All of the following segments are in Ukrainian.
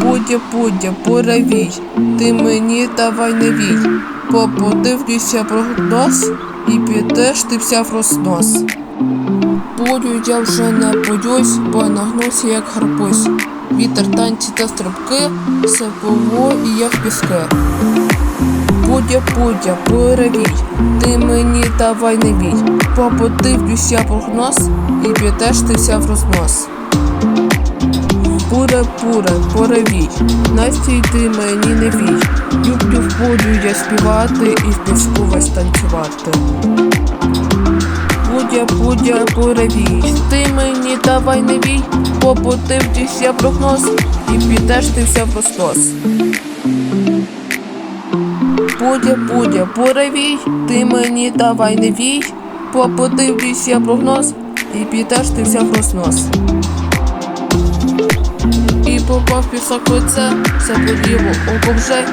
Пудя, пудя, поравій, ти мені давай не вій. Поподивлюся прогноз і підеш ти вся в рознос. Пудю я вже не боюсь, бо нагнуся як гарбуз. Вітер танці та стрибки, все було і я в піски. Пудя, пудя, поравій, ти мені давай не вій. Поподивлюся прогноз і підеш ти вся в рознос. Пуре, пуре, поревій, Настя йди мені не вій. Люблю в полю я співати і в піску весь танцювати. Пудя, пудя, поревій, ти мені давай не вій, поподивлюся прогноз і підеш ти вся в розтос. Пудя, пудя, поревій, ти мені давай не вій, поподивлюся прогноз і підеш ти вся в рознос. Попав пісок лице, все боліло око вже,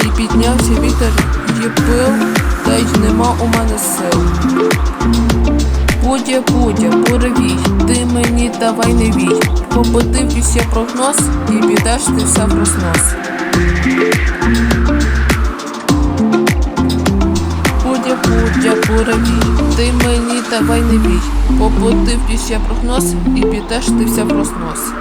і піднявся вітер, її пил, та й нема у мене сил. Будя, будя, буревій, ти мені давай не вій, поподивлюся прогноз і підеш ти все в рознос. Пудя, пудя, ти мені давай не бій, побутив поподивлюся прогноз і підеш ти вся в рознос.